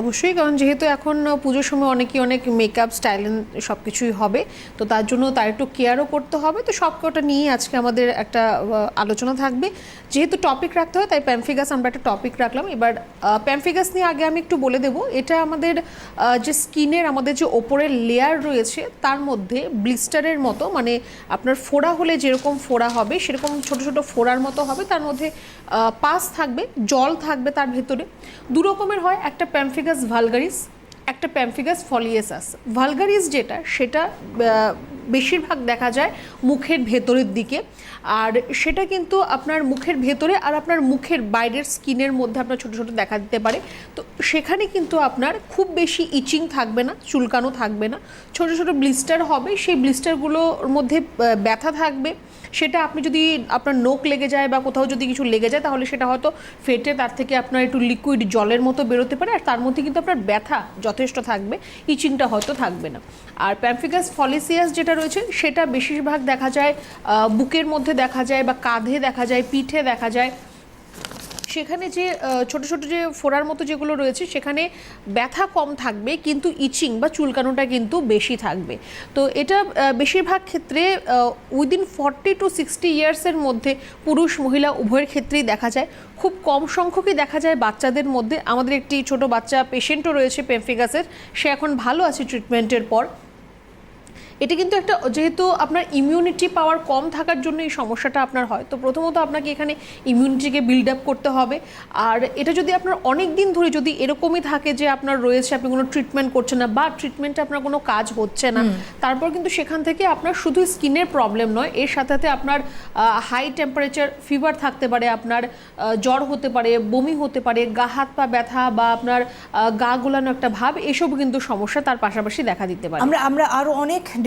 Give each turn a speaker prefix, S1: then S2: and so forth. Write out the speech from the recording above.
S1: অবশ্যই, কারণ যেহেতু এখন পুজোর সময় অনেকেই অনেক মেকআপ স্টাইল সব কিছুই হবে, তো তার জন্য তার একটু কেয়ারও করতে হবে, তো সব কটা নিয়ে আজকে আমাদের একটা আলোচনা থাকবে। যেহেতু টপিক রাখতে হয়, তাই প্যামফিগাস আমরা একটা টপিক রাখলাম। এবার প্যামফিগাস নিয়ে আগে আমি একটু বলে দেবো, এটা আমাদের যে স্কিনের আমাদের যে ওপরের লেয়ার রয়েছে, তার মধ্যে ব্লিস্টারের মতো মানে আপনার ফোড়া হলে যেরকম ফোড়া হবে, সেরকম ছোট ছোট ফোড়ার মতো হবে, তার মধ্যে পাস থাকবে, জল থাকবে তার ভেতরে। দু রকমের হয়, একটা প্যামফিগাস ভালগারিস, একটা প্যামফিগাস ফলিয়েসাস। ভালগারিস যেটা, সেটা বেশিরভাগ দেখা যায় মুখের ভেতরের দিকে। আর সেটা কিন্তু আপনার মুখের ভেতরে আর আপনার মুখের বাইরের স্কিনের মধ্যে আপনার ছোটো ছোটো দেখা দিতে পারে। তো সেখানে কিন্তু আপনার খুব বেশি ইচিং থাকবে না, চুলকানো থাকবে না। ছোটো ছোটো ব্লিস্টার হবে, সেই ব্লিস্টারগুলোর মধ্যে ব্যথা থাকবে। সেটা আপনি যদি আপনার নোক লেগে যায় বা কোথাও যদি কিছু লেগে যায়, তাহলে সেটা হয়তো ফেটে তার থেকে আপনার একটু লিকুইড জলের মতো বেরোতে পারে, আর তার মধ্যে কিন্তু আপনার ব্যথা যথেষ্ট থাকবে ইচিংটা হয়তো থাকবে না। আর প্যাম্পিকাস ফলিসিয়াস যেটা রয়েছে, সেটা বেশিরভাগ দেখা যায় বুকের মধ্যে দেখা যায় বা কাঁধে দেখা যায়, পিঠে দেখা যায়। সেখানে যে ছোট ছোট যে ফোড়ার মতো যেগুলো রয়েছে, সেখানে ব্যথা কম থাকবে কিন্তু ইচিং বা চুলকানোটা কিন্তু বেশি থাকবে। তো এটা বেশিরভাগ ক্ষেত্রে উইদিন ফর্টি টু সিক্সটি ইয়ার্সের মধ্যে পুরুষ, মহিলা উভয়ের ক্ষেত্রেই দেখা যায়। খুব কম সংখ্যকই দেখা যায় বাচ্চাদের মধ্যে। আমাদের একটি ছোট বাচ্চা পেশেন্টও রয়েছে পেমফিগাসের সে এখন ভালো আছে ট্রিটমেন্টের পর। এটা কিন্তু একটা যেহেতু আপনার ইমিউনিটি পাওয়ার কম থাকার জন্য এই সমস্যাটা আপনার হয় তো প্রথমত আপনাকে এখানে ইমিউনিটিকে বিল্ড আপ করতে হবে। আর এটা যদি আপনার অনেক দিন ধরে যদি এরকমই থাকে যে আপনার রয়েছে আপনি কোনো ট্রিটমেন্ট করছেন না বা ট্রিটমেন্টে আপনার কোনো কাজ হচ্ছে না তারপর কিন্তু সেখান থেকে আপনার শুধু স্কিনের প্রবলেম নয় এর সাথে সাথে আপনার হাই টেম্পারেচার ফিভার থাকতে পারে আপনার জ্বর হতে পারে বমি হতে পারে গা হাত পা ব্যথা বা আপনার গা গোলানো একটা ভাব এসব কিন্তু সমস্যা তার পাশাপাশি দেখা দিতে পারে।
S2: আমরা আমরা আরও অনেক